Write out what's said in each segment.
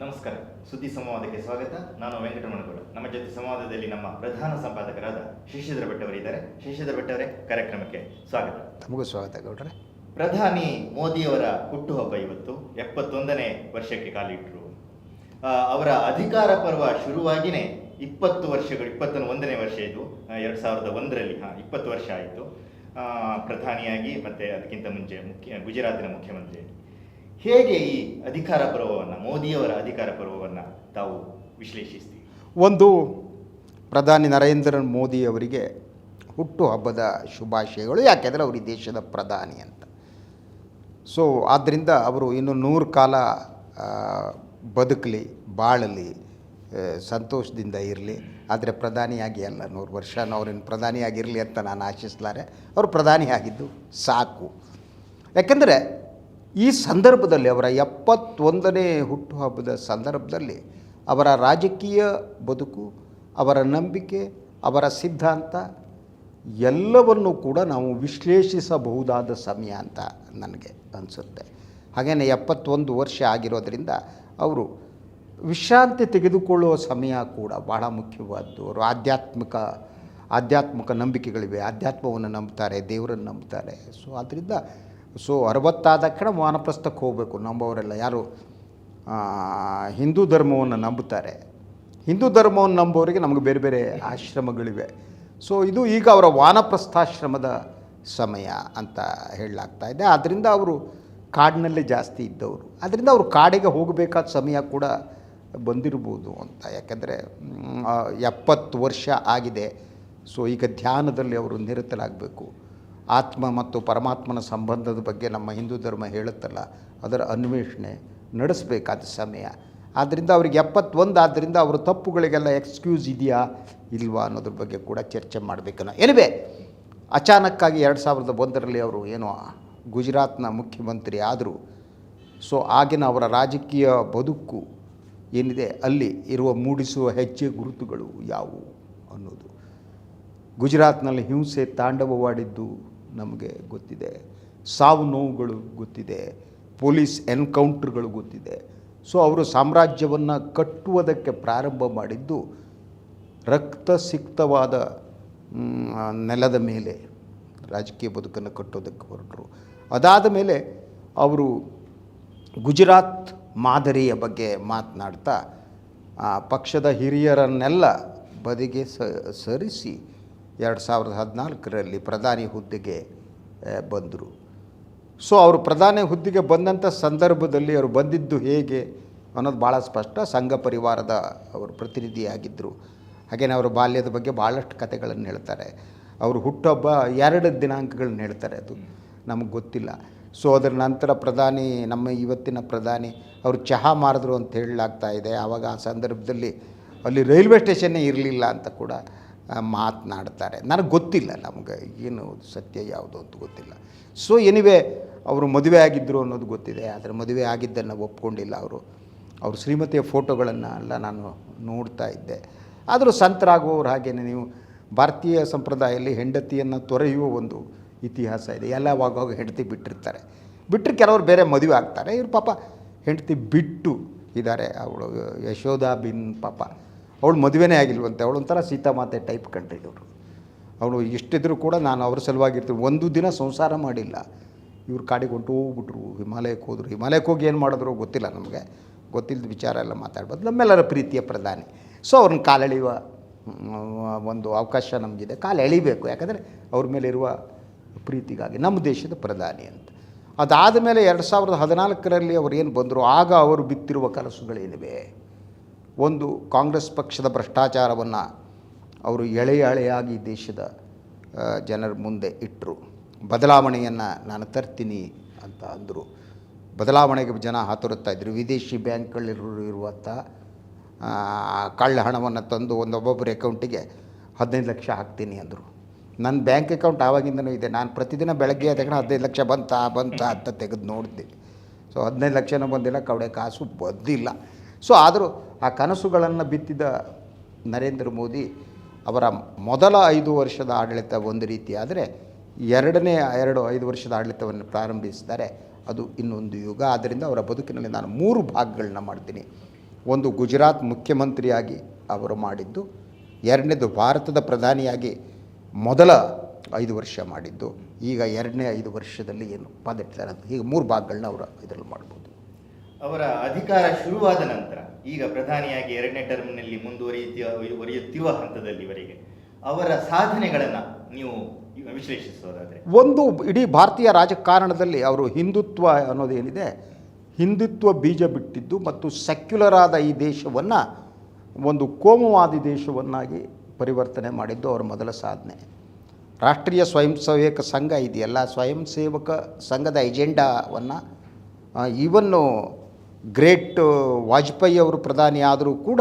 ನಮಸ್ಕಾರ. ಸುದ್ದಿ ಸಂವಾದಕ್ಕೆ ಸ್ವಾಗತ. ನಾನು ವೆಂಕಟರಮಣಗೌಡ ನಮ್ಮ ಜೊತೆ ಸಂವಾದದಲ್ಲಿ ನಮ್ಮ ಪ್ರಧಾನ ಸಂಪಾದಕರಾದ ಶಶಿಧರ ಭಟ್ ಅವರಿದ್ದಾರೆ ಶಶಿಧರ ಭಟ್ಟವರೇ ಕಾರ್ಯಕ್ರಮಕ್ಕೆ ಸ್ವಾಗತ. ನಮಗೂ ಸ್ವಾಗತ ಗೌಡ್ರೆ. ಪ್ರಧಾನಿ ಮೋದಿಯವರ ಹುಟ್ಟುಹಬ್ಬ ಇವತ್ತು ಎಪ್ಪತ್ತೊಂದನೇ ವರ್ಷಕ್ಕೆ ಕಾಲಿಟ್ಟರು ಅವರ ಅಧಿಕಾರ ಪರ್ವ ಶುರುವಾಗಿನೇ ಇಪ್ಪತ್ತು ವರ್ಷಗಳು ಇಪ್ಪತ್ತೊಂದು ಒಂದನೇ ವರ್ಷ ಇದು. ಎರಡು ಸಾವಿರದ ಒಂದರಲ್ಲಿ ಹಾಂ ಇಪ್ಪತ್ತು ವರ್ಷ ಆಯಿತು. ಪ್ರಧಾನಿಯಾಗಿ ಮತ್ತೆ ಅದಕ್ಕಿಂತ ಮುಂಚೆ ಮುಖ್ಯ ಗುಜರಾತಿನ ಮುಖ್ಯಮಂತ್ರಿ ಹೇಗೆ ಈ ಅಧಿಕಾರ ಪರ್ವವನ್ನು, ಮೋದಿಯವರ ಅಧಿಕಾರ ಪರ್ವವನ್ನು ತಾವು ವಿಶ್ಲೇಷಿಸ್ತೀವಿ ಒಂದು ಪ್ರಧಾನಿ ನರೇಂದ್ರ ಮೋದಿ ಅವರಿಗೆ ಹುಟ್ಟುಹಬ್ಬದ ಶುಭಾಶಯಗಳು. ಯಾಕೆಂದರೆ ಅವರು ದೇಶದ ಪ್ರಧಾನಿ ಅಂತ. ಸೊ ಆದ್ದರಿಂದ ಅವರು ಇನ್ನು ನೂರು ಕಾಲ ಬದುಕಲಿ, ಬಾಳಲಿ ಸಂತೋಷದಿಂದ ಇರಲಿ. ಆದರೆ ಪ್ರಧಾನಿಯಾಗಿ ಅಲ್ಲ, ನೂರು ವರ್ಷ ಅವ್ರೇನು ಪ್ರಧಾನಿಯಾಗಿರಲಿ ಅಂತ ನಾನು ಆಶಿಸ್ಲಾರೆ. ಅವರು ಪ್ರಧಾನಿಯಾಗಿದ್ದು ಸಾಕು. ಯಾಕೆಂದರೆ ಈ ಸಂದರ್ಭದಲ್ಲಿ, ಅವರ ಎಪ್ಪತ್ತೊಂದನೇ ಹುಟ್ಟುಹಬ್ಬದ ಸಂದರ್ಭದಲ್ಲಿ ಅವರ ರಾಜಕೀಯ ಬದುಕು, ಅವರ ನಂಬಿಕೆ, ಅವರ ಸಿದ್ಧಾಂತ ಎಲ್ಲವನ್ನು ಕೂಡ ನಾವು ವಿಶ್ಲೇಷಿಸಬಹುದಾದ ಸಮಯ ಅಂತ ನನಗೆ ಅನಿಸುತ್ತೆ. ಹಾಗೆಯೇ ಎಪ್ಪತ್ತೊಂದು ವರ್ಷ ಆಗಿರೋದರಿಂದ ಅವರು ವಿಶ್ರಾಂತಿ ತೆಗೆದುಕೊಳ್ಳುವ ಸಮಯ ಕೂಡ ಬಹಳ ಮುಖ್ಯವಾದ್ದು. ಅವರು ಆಧ್ಯಾತ್ಮಿಕ ಆಧ್ಯಾತ್ಮಿಕ ನಂಬಿಕೆಗಳಿವೆ. ಆಧ್ಯಾತ್ಮವನ್ನು ನಂಬ್ತಾರೆ, ದೇವರನ್ನು ನಂಬ್ತಾರೆ. ಸೊ ಅದರಿಂದ ಸೊ ಅರವತ್ತಾದ ಕಡೆ ವಾನಪ್ರಸ್ಥಕ್ಕೆ ಹೋಗಬೇಕು ನಂಬೋರೆಲ್ಲ ಯಾರು? ಹಿಂದೂ ಧರ್ಮವನ್ನು ನಂಬುತ್ತಾರೆ. ಹಿಂದೂ ಧರ್ಮವನ್ನು ನಂಬೋರಿಗೆ ನಮಗೆ ಬೇರೆ ಬೇರೆ ಆಶ್ರಮಗಳಿವೆ. ಸೊ ಇದು ಈಗ ಅವರ ವಾನಪ್ರಸ್ಥಾಶ್ರಮದ ಸಮಯ ಅಂತ ಹೇಳಲಾಗ್ತಾ ಇದೆ. ಆದ್ದರಿಂದ ಅವರು ಕಾಡಿನಲ್ಲೇ ಜಾಸ್ತಿ ಇದ್ದವರು. ಅದರಿಂದ ಅವರು ಕಾಡಿಗೆ ಹೋಗಬೇಕಾದ ಸಮಯ ಕೂಡ ಬಂದಿರ್ಬೋದು ಅಂತ. ಯಾಕೆಂದರೆ ಎಪ್ಪತ್ತು ವರ್ಷ ಆಗಿದೆ. ಸೊ ಈಗ ಧ್ಯಾನದಲ್ಲಿ ಅವರು ನಿರತರಾಗಬೇಕು. ಆತ್ಮ ಮತ್ತು ಪರಮಾತ್ಮನ ಸಂಬಂಧದ ಬಗ್ಗೆ ನಮ್ಮ ಹಿಂದೂ ಧರ್ಮ ಹೇಳುತ್ತಲ್ಲ, ಅದರ ಅನ್ವೇಷಣೆ ನಡೆಸಬೇಕಾದ ಸಮಯ. ಆದ್ದರಿಂದ ಅವ್ರಿಗೆ ಎಪ್ಪತ್ತೊಂದು ಆದ್ದರಿಂದ ಅವರ ತಪ್ಪುಗಳಿಗೆಲ್ಲ ಎಕ್ಸ್ಕ್ಯೂಸ್ ಇದೆಯಾ ಇಲ್ವಾ ಅನ್ನೋದ್ರ ಬಗ್ಗೆ ಕೂಡ ಚರ್ಚೆ ಮಾಡಬೇಕನ್ನೋ ಎನಿವೆ ಅಚಾನಕ್ಕಾಗಿ ಎರಡು ಸಾವಿರದ ಒಂದರಲ್ಲಿ ಅವರು ಏನೋ ಗುಜರಾತ್ನ ಮುಖ್ಯಮಂತ್ರಿ ಆದರು. ಸೊ ಆಗಿನ ಅವರ ರಾಜಕೀಯ ಬದುಕು ಏನಿದೆ, ಅಲ್ಲಿ ಇರುವ ಮೂಡಿಸುವ ಹೆಜ್ಜೆ ಗುರುತುಗಳು ಯಾವುವು ಅನ್ನೋದು. ಗುಜರಾತ್ನಲ್ಲಿ ಹಿಂಸೆ ತಾಂಡವವಾಡಿದ್ದು ನಮಗೆ ಗೊತ್ತಿದೆ. ಸಾವು ನೋವುಗಳು ಗೊತ್ತಿದೆ. ಪೊಲೀಸ್ ಎನ್ಕೌಂಟ್ರ್ಗಳು ಗೊತ್ತಿದೆ. ಸೊ, ಅವರು ಸಾಮ್ರಾಜ್ಯವನ್ನು ಕಟ್ಟುವುದಕ್ಕೆ ಪ್ರಾರಂಭ ಮಾಡಿದ್ದು ರಕ್ತ ಸಿಕ್ತವಾದ ನೆಲದ ಮೇಲೆ ರಾಜಕೀಯ ಬದುಕನ್ನು ಕಟ್ಟೋದಕ್ಕೆ ಹೊರಟರು. ಅದಾದ ಮೇಲೆ ಅವರು ಗುಜರಾತ್ ಮಾದರಿಯ ಬಗ್ಗೆ ಮಾತನಾಡ್ತಾ ಪಕ್ಷದ ಹಿರಿಯರನ್ನೆಲ್ಲ ಬದಿಗೆ ಸರಿಸಿ ಎರಡು ಸಾವಿರದ ಹದಿನಾಲ್ಕರಲ್ಲಿ ಪ್ರಧಾನಿ ಹುದ್ದೆಗೆ ಬಂದರು. ಸೊ ಅವರು ಪ್ರಧಾನಿ ಹುದ್ದೆಗೆ ಬಂದಂಥ ಸಂದರ್ಭದಲ್ಲಿ ಅವರು ಬಂದಿದ್ದು ಹೇಗೆ ಅನ್ನೋದು ಭಾಳ ಸ್ಪಷ್ಟ. ಸಂಘ ಪರಿವಾರದ ಅವರು ಪ್ರತಿನಿಧಿಯಾಗಿದ್ದರು ಹಾಗೇನೆ ಅವರ ಬಾಲ್ಯದ ಬಗ್ಗೆ ಭಾಳಷ್ಟು ಕಥೆಗಳನ್ನು ಹೇಳ್ತಾರೆ. ಅವರು ಹುಟ್ಟುಹಬ್ಬ ಎರಡು ದಿನಾಂಕಗಳನ್ನ ಹೇಳ್ತಾರೆ ಅದು. ನಮಗೆ ಗೊತ್ತಿಲ್ಲ. ಸೊ ಅದರ ನಂತರ ಪ್ರಧಾನಿ, ನಮ್ಮ ಇವತ್ತಿನ ಪ್ರಧಾನಿ ಅವರು ಚಹಾ ಮಾರಿದ್ರು ಅಂತ ಹೇಳಲಾಗ್ತಾ ಇದೆ. ಆವಾಗ ಆ ಸಂದರ್ಭದಲ್ಲಿ ಅಲ್ಲಿ ರೈಲ್ವೆ ಸ್ಟೇಷನ್ನೇ ಇರಲಿಲ್ಲ ಅಂತ ಕೂಡ ಮಾತನಾಡ್ತಾರೆ. ನನಗೆ ಗೊತ್ತಿಲ್ಲ ನಮಗೆ ಏನು ಸತ್ಯ ಯಾವುದು ಅಂತ ಗೊತ್ತಿಲ್ಲ. ಸೊ ಎನಿವೆ ಅವರು ಮದುವೆ ಆಗಿದ್ದರು ಅನ್ನೋದು ಗೊತ್ತಿದೆ, ಆದರೆ ಮದುವೆ ಆಗಿದ್ದನ್ನು ಒಪ್ಕೊಂಡಿಲ್ಲ ಅವರು. ಅವ್ರ ಶ್ರೀಮತಿಯ ಫೋಟೋಗಳನ್ನು ಎಲ್ಲ ನಾನು ನೋಡ್ತಾ ಇದ್ದೆ. ಆದರೂ ಸಂತರಾಗುವವರು ಹಾಗೇನೆ ನೀವು ಭಾರತೀಯ ಸಂಪ್ರದಾಯದಲ್ಲಿ ಹೆಂಡತಿಯನ್ನು ತೊರೆಯುವ ಒಂದು ಇತಿಹಾಸ ಇದೆ. ಎಲ್ಲ ಆವಾಗ ಹೆಂಡತಿ ಬಿಟ್ಟಿರ್ತಾರೆ. ಬಿಟ್ಟರೆ ಕೆಲವರು ಬೇರೆ ಮದುವೆ ಆಗ್ತಾರೆ. ಇವ್ರು ಪಾಪ ಹೆಂಡತಿ ಬಿಟ್ಟು ಇದ್ದಾರೆ ಅವಳು ಯಶೋಧಾ ಬಿನ್ ಪಾಪ. ಅವಳು ಮದುವೆನೇ ಆಗಿಲ್ವಂತೆ. ಅವಳು ಒಂಥರ ಸೀತಾಮಾತೆ ಟೈಪ್ ಕಂಡ್ರಿದವರು. ಅವಳು ಎಷ್ಟಿದ್ರು ಕೂಡ ನಾನು ಅವ್ರ ಸಲುವಾಗಿರ್ತೀನಿ. ಒಂದು ದಿನ ಸಂಸಾರ ಮಾಡಿಲ್ಲ. ಇವ್ರು ಕಾಡಿಗೆ ಹೊಂಟು ಹೋಗ್ಬಿಟ್ರು. ಹಿಮಾಲಯಕ್ಕೆ ಹೋದರು. ಹಿಮಾಲಯಕ್ಕೆ ಹೋಗಿ ಏನು ಮಾಡಿದ್ರು ಗೊತ್ತಿಲ್ಲ ನಮಗೆ. ಗೊತ್ತಿಲ್ಲದ ವಿಚಾರ ಎಲ್ಲ ಮಾತಾಡ್ಬೋದು. ನಮ್ಮೆಲ್ಲರ ಪ್ರೀತಿಯ ಪ್ರಧಾನಿ. ಸೊ ಅವ್ರನ್ನ ಕಾಲೆಳೆಯುವ ಒಂದು ಅವಕಾಶ ನಮಗಿದೆ. ಕಾಲು ಎಳಿಬೇಕು. ಯಾಕಂದರೆ ಅವ್ರ ಮೇಲೆ ಇರುವ ಪ್ರೀತಿಗಾಗಿ ನಮ್ಮ ದೇಶದ ಪ್ರಧಾನಿ ಅಂತ. ಅದಾದ ಮೇಲೆ ಎರಡು ಸಾವಿರದ ಹದಿನಾಲ್ಕರಲ್ಲಿ ಅವರು ಏನು ಬಂದರು? ಆಗ ಅವರು ಬಿತ್ತಿರುವ ಕನಸುಗಳೇನಿವೆ? ಒಂದು ಕಾಂಗ್ರೆಸ್ ಪಕ್ಷದ ಭ್ರಷ್ಟಾಚಾರವನ್ನು ಅವರು ಎಳೆ ಎಳೆಯಾಗಿ ದೇಶದ ಜನರ ಮುಂದೆ ಇಟ್ಟರು ಬದಲಾವಣೆಯನ್ನು ನಾನು ತರ್ತೀನಿ ಅಂತ ಅಂದರು. ಬದಲಾವಣೆಗೆ ಜನ ಹಾತೊರುತ್ತಾ ಇದ್ದರು ವಿದೇಶಿ ಬ್ಯಾಂಕ್ಗಳಿರು ಇರುವಂಥ ಕಳ್ಳ ಹಣವನ್ನು ತಂದು ಒಂದೊಬ್ಬೊಬ್ಬರ ಅಕೌಂಟಿಗೆ ಹದಿನೈದು ಲಕ್ಷ ಹಾಕ್ತೀನಿ ಅಂದರು. ನನ್ನ ಬ್ಯಾಂಕ್ ಅಕೌಂಟ್ ಆವಾಗಿಂದನೂ ಇದೆ. ನಾನು ಪ್ರತಿದಿನ ಬೆಳಗ್ಗೆ ತಕ್ಷಣ ಹದಿನೈದು ಲಕ್ಷ ಬಂತಾ ಬಂತಾ ಅಂತ ತೆಗೆದು ನೋಡ್ತೀನಿ ಸೊ ಹದಿನೈದು ಲಕ್ಷನೂ ಬಂದಿಲ್ಲ, ಕವಡೆ ಕಾಸು ಬಂದಿಲ್ಲ. ಸೊ ಆದರೂ ಆ ಕನಸುಗಳನ್ನು ಬಿತ್ತಿದ ನರೇಂದ್ರ ಮೋದಿ ಅವರ ಮೊದಲ ಐದು ವರ್ಷದ ಆಡಳಿತ ಒಂದು ರೀತಿ ಆದರೆ ಎರಡನೇ ಎರಡು ಐದು ವರ್ಷದ ಆಡಳಿತವನ್ನು ಪ್ರಾರಂಭಿಸಿದ್ದಾರೆ. ಅದು ಇನ್ನೊಂದು ಯುಗ. ಆದ್ದರಿಂದ ಅವರ ಬದುಕಿನಲ್ಲಿ ನಾನು ಮೂರು ಭಾಗಗಳನ್ನ ಮಾಡ್ತೀನಿ. ಒಂದು ಗುಜರಾತ್ ಮುಖ್ಯಮಂತ್ರಿಯಾಗಿ ಅವರು ಮಾಡಿದ್ದು, ಎರಡನೇದು ಭಾರತದ ಪ್ರಧಾನಿಯಾಗಿ ಮೊದಲ ಐದು ವರ್ಷ ಮಾಡಿದ್ದು. ಈಗ ಎರಡನೇ ಐದು ವರ್ಷದಲ್ಲಿ ಏನು ಪಾದಿಡ್ತಾರೆ ಅಂತ ಈಗ ಮೂರು ಭಾಗಗಳನ್ನ ಅವರು ಇದರಲ್ಲಿ ಮಾಡ್ಬೋದು. ಅವರ ಅಧಿಕಾರ ಶುರುವಾದ ನಂತರ ಈಗ ಪ್ರಧಾನಿಯಾಗಿ ಎರಡನೇ ಟರ್ಮ್ನಲ್ಲಿ ಮುಂದುವರಿಯುತ್ತಿರುವ ಹಂತದಲ್ಲಿ ಇವರಿಗೆ ಅವರ ಸಾಧನೆಗಳನ್ನು ನೀವು ವಿಶ್ಲೇಷಿಸೋದಾದರೆ. ಒಂದು ಇಡೀ ಭಾರತೀಯ ರಾಜಕಾರಣದಲ್ಲಿ ಅವರು ಹಿಂದುತ್ವ ಅನ್ನೋದೇನಿದೆ ಹಿಂದುತ್ವ ಬೀಜ ಬಿಟ್ಟಿದ್ದು ಮತ್ತು ಸೆಕ್ಯುಲರ್ ಆದ ಈ ದೇಶವನ್ನು, ಒಂದು ಕೋಮುವಾದಿ ದೇಶವನ್ನಾಗಿ ಪರಿವರ್ತನೆ ಮಾಡಿದ್ದು ಅವರ ಮೊದಲ ಸಾಧನೆ. ರಾಷ್ಟ್ರೀಯ ಸ್ವಯಂ ಸೇವಕ ಸಂಘ ಇದೆಯಲ್ಲ? ಸ್ವಯಂ ಸೇವಕ ಸಂಘದ ಎಜೆಂಡಾವನ್ನು ಈವನ್ನು ಗ್ರೇಟ್ ವಾಜಪೇಯಿ ಅವರು ಪ್ರಧಾನಿ ಆದರೂ ಕೂಡ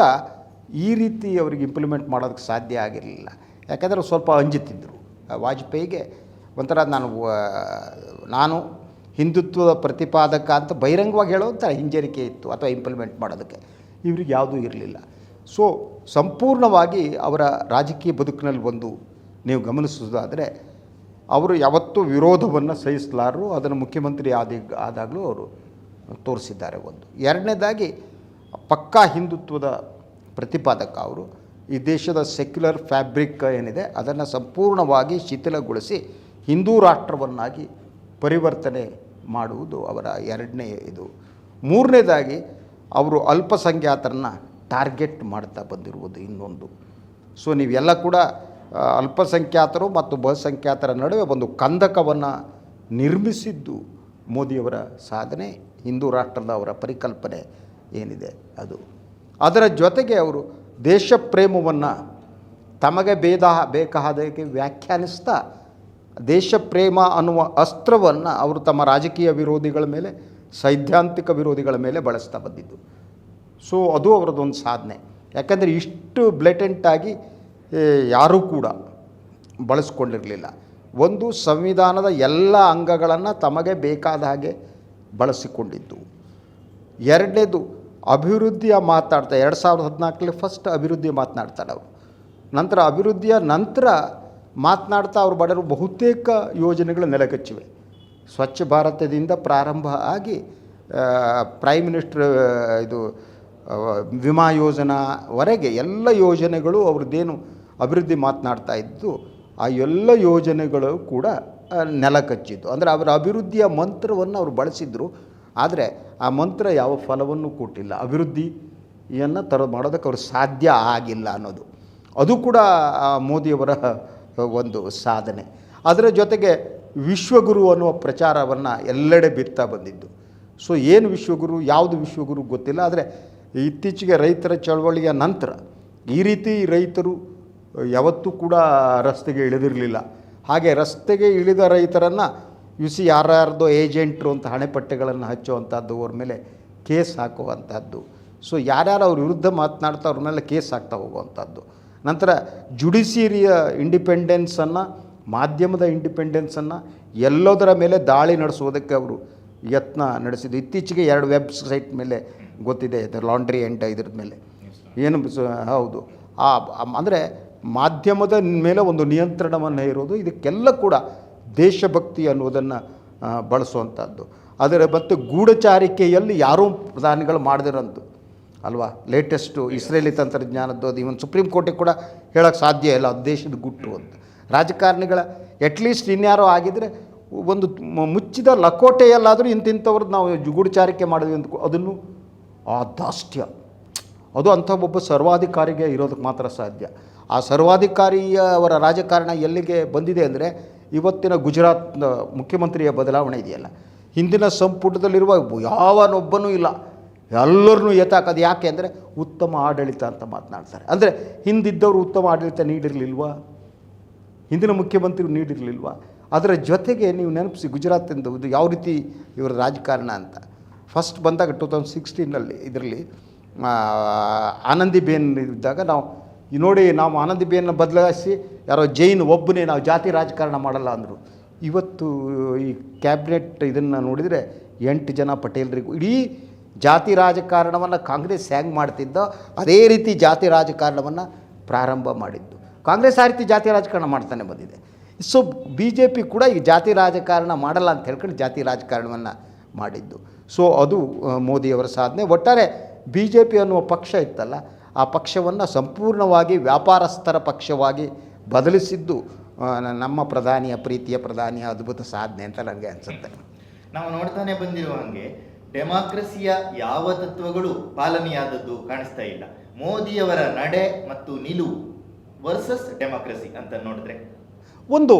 ಈ ರೀತಿ ಅವ್ರಿಗೆ ಇಂಪ್ಲಿಮೆಂಟ್ ಮಾಡೋದಕ್ಕೆ ಸಾಧ್ಯ ಆಗಿರಲಿಲ್ಲ. ಯಾಕಂದರೆ ಸ್ವಲ್ಪ ಅಂಜುತ್ತಿದ್ದರು ವಾಜಪೇಯಿಗೆ ಒಂಥರ ನಾನು ನಾನು ಹಿಂದುತ್ವದ ಪ್ರತಿಪಾದಕ ಅಂತ ಬಹಿರಂಗವಾಗಿ ಹೇಳೋಂಥ ಹಿಂಜರಿಕೆ ಇತ್ತು ಅಥವಾ ಇಂಪ್ಲಿಮೆಂಟ್ ಮಾಡೋದಕ್ಕೆ. ಇವ್ರಿಗೆ ಯಾವುದೂ ಇರಲಿಲ್ಲ. ಸೊ ಸಂಪೂರ್ಣವಾಗಿ ಅವರ ರಾಜಕೀಯ ಬದುಕಿನಲ್ಲಿ ಒಂದು ನೀವು ಗಮನಿಸೋದಾದರೆ ಅವರು ಯಾವತ್ತೂ ವಿರೋಧವನ್ನು ಸಹಿಸಲಾರರು, ಅದನ್ನು ಮುಖ್ಯಮಂತ್ರಿ ಆದ, ಆದಾಗಲೂ ಅವರು. ತೋರಿಸಿದ್ದಾರೆ ಒಂದು. ಎರಡನೇದಾಗಿ ಪಕ್ಕಾ ಹಿಂದುತ್ವದ ಪ್ರತಿಪಾದಕ ಅವರು ಈ ದೇಶದ ಸೆಕ್ಯುಲರ್ ಫ್ಯಾಬ್ರಿಕ್ ಏನಿದೆ ಅದನ್ನು ಸಂಪೂರ್ಣವಾಗಿ ಶಿಥಿಲಗೊಳಿಸಿ ಹಿಂದೂ ರಾಷ್ಟ್ರವನ್ನಾಗಿ ಪರಿವರ್ತನೆ ಮಾಡುವುದು ಅವರ ಎರಡನೇ ಇದು. ಮೂರನೇದಾಗಿ ಅವರು ಅಲ್ಪಸಂಖ್ಯಾತರನ್ನ ಟಾರ್ಗೆಟ್ ಮಾಡ್ತಾ ಬಂದಿರುವುದು ಇನ್ನೊಂದು. ಸೊ ನೀವೆಲ್ಲ ಕೂಡ ಅಲ್ಪಸಂಖ್ಯಾತರು ಮತ್ತು ಬಹುಸಂಖ್ಯಾತರ ನಡುವೆ ಒಂದು ಕಂದಕವನ್ನು ನಿರ್ಮಿಸಿದ್ದು ಮೋದಿಯವರ ಸಾಧನೆ. ಹಿಂದೂ ರಾಷ್ಟ್ರದ ಅವರ ಪರಿಕಲ್ಪನೆ ಏನಿದೆ ಅದು. ಅದರ ಜೊತೆಗೆ ಅವರು ದೇಶ ಪ್ರೇಮವನ್ನು ತಮಗೆ ಭೇದ ಬೇಕಾದಕ್ಕೆ ವ್ಯಾಖ್ಯಾನಿಸ್ತಾ ದೇಶ ಪ್ರೇಮ ಅನ್ನುವ ಅಸ್ತ್ರವನ್ನು ಅವರು ತಮ್ಮ ರಾಜಕೀಯ ವಿರೋಧಿಗಳ ಮೇಲೆ, ಸೈದ್ಧಾಂತಿಕ ವಿರೋಧಿಗಳ ಮೇಲೆ ಬಳಸ್ತಾ ಬಂದಿದ್ದು. ಸೊ ಅದು ಅವರದೊಂದು ಸಾಧನೆ. ಯಾಕಂದರೆ ಇಷ್ಟು ಬ್ಲೆಟೆಂಟಾಗಿ ಯಾರೂ ಕೂಡ ಬಳಸ್ಕೊಂಡಿರಲಿಲ್ಲ. ಒಂದು ಸಂವಿಧಾನದ ಎಲ್ಲ ಅಂಗಗಳನ್ನು ತಮಗೆ ಬೇಕಾದ ಹಾಗೆ ಬಳಸಿಕೊಂಡಿದ್ದು. ಎರಡನೇದು, ಅಭಿವೃದ್ಧಿಯ ಮಾತಾಡ್ತಾ, ಎರಡು ಸಾವಿರದ ಹದಿನಾಲ್ಕರಲ್ಲಿ ಫಸ್ಟ್ ಅಭಿವೃದ್ಧಿ ಮಾತನಾಡ್ತಾರೆ ಅವರು. ನಂತರ ಅಭಿವೃದ್ಧಿಯ ನಂತರ ಮಾತನಾಡ್ತಾ ಅವರು ಬಡವರು ಬಹುತೇಕ ಯೋಜನೆಗಳು ನೆಲಗಚ್ಚಿವೆ ಸ್ವಚ್ಛ ಭಾರತದಿಂದ ಪ್ರಾರಂಭ ಆಗಿ ಪ್ರೈಮ್ ಮಿನಿಸ್ಟ್ರ್ ಇದು ವಿಮಾ ಯೋಜನಾವರೆಗೆ ಎಲ್ಲ ಯೋಜನೆಗಳು ಅವ್ರದ್ದೇನು ಅಭಿವೃದ್ಧಿ ಮಾತನಾಡ್ತಾ ಇದ್ದು, ಆ ಎಲ್ಲ ಯೋಜನೆಗಳು ಕೂಡ ಆ, ನೆಲಕಚ್ಚಿದ್ದು. ಅಂದರೆ ಅವರ ಅಭಿವೃದ್ಧಿಯ ಮಂತ್ರವನ್ನು ಅವರು ಬಳಸಿದ್ರು. ಆದರೆ ಆ ಮಂತ್ರ ಯಾವ ಫಲವನ್ನು ಕೊಟ್ಟಿಲ್ಲ. ಅಭಿವೃದ್ಧಿಯನ್ನು ತರ ಮಾಡೋದಕ್ಕೆ ಅವರು ಸಾಧ್ಯ ಆಗಿಲ್ಲ ಅನ್ನೋದು. ಅದು ಕೂಡ ಮೋದಿಯವರ ಒಂದು ಸಾಧನೆ. ಅದರ ಜೊತೆಗೆ ವಿಶ್ವಗುರು ಅನ್ನುವ ಪ್ರಚಾರವನ್ನು ಎಲ್ಲೆಡೆ ಬಿತ್ತಾ ಬಂದಿದ್ದು. ಸೊ ಏನು ವಿಶ್ವಗುರು ಯಾವುದು ವಿಶ್ವಗುರು ಗೊತ್ತಿಲ್ಲ. ಆದರೆ ಇತ್ತೀಚೆಗೆ ರೈತರ ಚಳವಳಿಯ ನಂತರ ಈ ರೀತಿ ರೈತರು ಯಾವತ್ತೂ ಕೂಡ ರಸ್ತೆಗೆ ಇಳಿದಿರಲಿಲ್ಲ. ಹಾಗೆ ರಸ್ತೆಗೆ ಇಳಿದ ರೈತರನ್ನು ಯು ಸಿ ಯಾರ್ಯಾರ್ದೋ ಏಜೆಂಟ್ರು ಅಂತ ಹಣೆಪಟ್ಟೆಗಳನ್ನು ಹಚ್ಚುವಂಥದ್ದು ಅವ್ರ ಮೇಲೆ ಕೇಸ್ ಹಾಕುವಂಥದ್ದು ಸೊ ಯಾರ್ಯಾರು ಅವ್ರ ವಿರುದ್ಧ ಮಾತನಾಡ್ತಾ ಅವ್ರ ಮೇಲೆ ಕೇಸ್ ಹಾಕ್ತಾ ಹೋಗುವಂಥದ್ದು ನಂತರ ಜುಡಿಷಿಯರಿಯ ಇಂಡಿಪೆಂಡೆನ್ಸನ್ನು, ಮಾಧ್ಯಮದ ಇಂಡಿಪೆಂಡೆನ್ಸನ್ನು ಎಲ್ಲದರ ಮೇಲೆ ದಾಳಿ ನಡೆಸುವುದಕ್ಕೆ ಅವರು ಯತ್ನ ನಡೆಸಿದ್ದು. ಇತ್ತೀಚೆಗೆ ಎರಡು ವೆಬ್ಸೈಟ್ ಮೇಲೆ ಗೊತ್ತಿದೆ ಲಾಂಡ್ರಿ ಎಂಡ ಇದ್ರ ಮೇಲೆ. ಏನು ಹೌದು. ಆ, ಅಂದರೆ ಮಾಧ್ಯಮದ ಮೇಲೆ ಒಂದು ನಿಯಂತ್ರಣವನ್ನು ಇರೋದು, ಇದಕ್ಕೆಲ್ಲ ಕೂಡ ದೇಶಭಕ್ತಿ ಅನ್ನೋದನ್ನು ಬಳಸುವಂಥದ್ದು ಆದರೆ ಮತ್ತು ಗೂಢಚಾರಿಕೆಯಲ್ಲಿ ಯಾರೂ ಪ್ರಧಾನಿಗಳು ಮಾಡದಿರೋಂಥದ್ದು. ಅಲ್ವಾ? ಲೇಟೆಸ್ಟು ಇಸ್ರೇಲಿ ತಂತ್ರಜ್ಞಾನದ್ದು ಅದು ಇವನ್ ಸುಪ್ರೀಂ ಕೋರ್ಟಿಗೆ ಕೂಡ ಹೇಳೋಕ್ಕೆ ಸಾಧ್ಯ ಇಲ್ಲ, ಅದು ದೇಶದ ಗುಟ್ಟು ಅಂತ. ರಾಜಕಾರಣಿಗಳ ಅಟ್ಲೀಸ್ಟ್ ಇನ್ಯಾರೋ ಆಗಿದ್ದರೆ ಒಂದು ಮುಚ್ಚಿದ ಲಕೋಟೆಯಲ್ಲಾದರೂ ಇಂತಿಂಥವ್ರದ್ದು ನಾವು ಗೂಢಚಾರಿಕೆ ಮಾಡಿದ್ವಿ ಅಂತ ಅದನ್ನು ಆ ದಾಷ್ಟ್ಯ ಅದು ಅಂಥ ಒಬ್ಬ ಸರ್ವಾಧಿಕಾರಿಗೆ ಇರೋದಕ್ಕೆ ಮಾತ್ರ ಸಾಧ್ಯ. ಆ ಸರ್ವಾಧಿಕಾರಿಯವರ ರಾಜಕಾರಣ ಎಲ್ಲಿಗೆ ಬಂದಿದೆ ಅಂದರೆ ಇವತ್ತಿನ ಗುಜರಾತ್ ಮುಖ್ಯಮಂತ್ರಿಯ ಬದಲಾವಣೆ ಇದೆಯಲ್ಲ. ಹಿಂದಿನ ಸಂಪುಟದಲ್ಲಿರುವ ಯಾವನೊಬ್ಬನೂ ಇಲ್ಲ. ಎಲ್ಲರನ್ನೂ ಎತ್ತಾಕೋದು ಯಾಕೆ ಅಂದರೆ ಉತ್ತಮ ಆಡಳಿತ ಅಂತ ಮಾತನಾಡ್ತಾರೆ. ಅಂದರೆ ಹಿಂದಿದ್ದವರು ಉತ್ತಮ ಆಡಳಿತ ನೀಡಿರಲಿಲ್ವಾ? ಹಿಂದಿನ ಮುಖ್ಯಮಂತ್ರಿ ನೀಡಿರಲಿಲ್ವಾ? ಅದರ ಜೊತೆಗೆ ನೀವು ನೆನಪಿಸಿ ಗುಜರಾತಿಂದ ಇದು ಯಾವ ರೀತಿ ಇವರ ರಾಜಕಾರಣ ಅಂತ. ಫಸ್ಟ್ ಬಂದಾಗ ಟೂ ತೌಸಂಡ್ ಸಿಕ್ಸ್ಟೀನಲ್ಲಿ ಇದರಲ್ಲಿ ಆನಂದಿಬೇನ್ ಇದ್ದಾಗ ನಾವು ಈ ನೋಡಿ ನಾವು ಆನಂದಿಬೇನ್ನ ಬದಲಾಯಿಸಿ ಯಾರೋ ಜೈನ್ ಒಬ್ಬನೇ ನಾವು ಜಾತಿ ರಾಜಕಾರಣ ಮಾಡಲ್ಲ ಅಂದರು. ಇವತ್ತು ಈ ಕ್ಯಾಬಿನೆಟ್ ಇದನ್ನು ನೋಡಿದರೆ ಎಂಟು ಜನ ಪಟೇಲರಿಗೂ ಇಡೀ ಜಾತಿ ರಾಜಕಾರಣವನ್ನು ಕಾಂಗ್ರೆಸ್ ಹ್ಯಾಂಗ್ ಮಾಡ್ತಿದ್ದೋ, ಅದೇ ರೀತಿ ಜಾತಿ ರಾಜಕಾರಣವನ್ನು ಪ್ರಾರಂಭ ಮಾಡಿದ್ದು. ಕಾಂಗ್ರೆಸ್ ಆ ರೀತಿ ಜಾತಿ ರಾಜಕಾರಣ ಮಾಡ್ತಾನೆ ಬಂದಿದೆ. ಸೊ ಬಿ ಜೆ ಪಿ ಕೂಡ ಈ ಜಾತಿ ರಾಜಕಾರಣ ಮಾಡಲ್ಲ ಅಂತ ಹೇಳ್ಕೊಂಡು ಜಾತಿ ರಾಜಕಾರಣವನ್ನು ಮಾಡಿದ್ದು. ಸೊ ಅದು ಮೋದಿಯವರ ಸಾಧನೆ. ಒಟ್ಟಾರೆ ಬಿ ಜೆ ಪಿ ಅನ್ನುವ ಪಕ್ಷ ಇತ್ತಲ್ಲ ಆ ಪಕ್ಷವನ್ನು ಸಂಪೂರ್ಣವಾಗಿ ವ್ಯಾಪಾರಸ್ಥರ ಪಕ್ಷವಾಗಿ ಬದಲಿಸಿದ್ದು ನಮ್ಮ ಪ್ರಧಾನಿಯ ಪ್ರೀತಿಯ ಪ್ರಧಾನಿಯ ಅದ್ಭುತ ಸಾಧನೆ ಅಂತ ನನಗೆ ಅನಿಸುತ್ತೆ. ನಾವು ನೋಡ್ತಾನೆ ಬಂದಿರುವ ಹಾಗೆ ಡೆಮಾಕ್ರಸಿಯ ಯಾವ ತತ್ವಗಳು ಪಾಲನೆಯಾದದ್ದು ಕಾಣಿಸ್ತಾ ಇಲ್ಲ. ಮೋದಿಯವರ ನಡೆ ಮತ್ತು ನಿಲುವು ವರ್ಸಸ್ ಡೆಮಾಕ್ರಸಿ ಅಂತ ನೋಡಿದ್ರೆ. ಒಂದು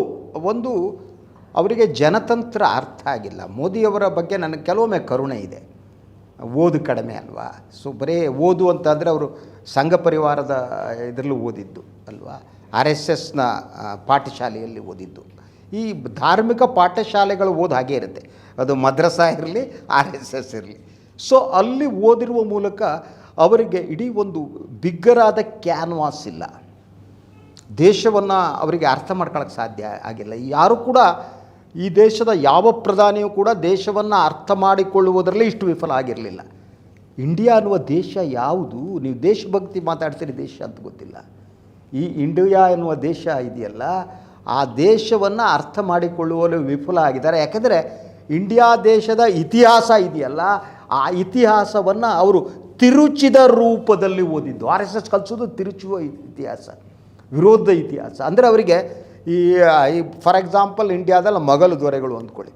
ಒಂದು ಅವರಿಗೆ ಜನತಂತ್ರ ಅರ್ಥ ಆಗಿಲ್ಲ. ಮೋದಿಯವರ ಬಗ್ಗೆ ನನಗೆ ಕೆಲವೊಮ್ಮೆ ಕರುಣೆ ಇದೆ. ಓದು ಕಡಿಮೆ ಅಲ್ವಾ? ಸೊ ಬರೀ ಓದು ಅಂತಂದರೆ ಅವರು ಸಂಘ ಪರಿವಾರದ ಇದರಲ್ಲೂ ಓದಿದ್ದು ಅಲ್ವಾ? ಆರ್ ಎಸ್ ಎಸ್ನ ಪಾಠಶಾಲೆಯಲ್ಲಿ ಓದಿದ್ದು. ಈ ಧಾರ್ಮಿಕ ಪಾಠಶಾಲೆಗಳು ಓದು ಹಾಗೇ ಇರುತ್ತೆ. ಅದು ಮದ್ರಸಾ ಇರಲಿ ಆರ್ ಎಸ್ ಎಸ್ ಇರಲಿ. ಸೊ ಅಲ್ಲಿ ಓದಿರುವ ಮೂಲಕ ಅವರಿಗೆ ಇಡೀ ಒಂದು ಬಿಗ್ಗರಾದ ಕ್ಯಾನ್ವಾಸ್ ಇಲ್ಲ. ದೇಶವನ್ನು ಅವರಿಗೆ ಅರ್ಥ ಮಾಡ್ಕೊಳ್ಳೋಕ್ಕೆ ಸಾಧ್ಯ ಆಗಿಲ್ಲ. ಯಾರು ಕೂಡ ಈ ದೇಶದ ಯಾವ ಪ್ರಧಾನಿಯೂ ಕೂಡ ದೇಶವನ್ನು ಅರ್ಥ ಮಾಡಿಕೊಳ್ಳುವುದರಲ್ಲಿ ಇಷ್ಟು ವಿಫಲ ಆಗಿರಲಿಲ್ಲ. ಇಂಡಿಯಾ ಅನ್ನುವ ದೇಶ ಯಾವುದು? ನೀವು ದೇಶಭಕ್ತಿ ಮಾತಾಡ್ತೀರಿ, ದೇಶ ಅಂತ ಗೊತ್ತಿಲ್ಲ. ಈ ಇಂಡಿಯಾ ಎನ್ನುವ ದೇಶ ಇದೆಯಲ್ಲ, ಆ ದೇಶವನ್ನು ಅರ್ಥ ಮಾಡಿಕೊಳ್ಳುವಲ್ಲಿ ವಿಫಲ ಆಗಿದ್ದಾರೆ. ಯಾಕೆಂದರೆ ಇಂಡಿಯಾ ದೇಶದ ಇತಿಹಾಸ ಇದೆಯಲ್ಲ, ಆ ಇತಿಹಾಸವನ್ನು ಅವರು ತಿರುಚಿದ ರೂಪದಲ್ಲಿ ಓದಿದ್ದು. ಆರ್ ಎಸ್ ಎಸ್ ಕಲಿಸೋದು ತಿರುಚುವ ಇತಿಹಾಸ, ವಿರೋಧ ಇತಿಹಾಸ. ಅಂದರೆ ಅವರಿಗೆ ಈ ಫಾರ್ ಎಕ್ಸಾಂಪಲ್ ಇಂಡಿಯಾದಲ್ಲಿ ಮೊಘಲ್ ದೊರೆಗಳು ಅಂದ್ಕೊಳ್ಳಿ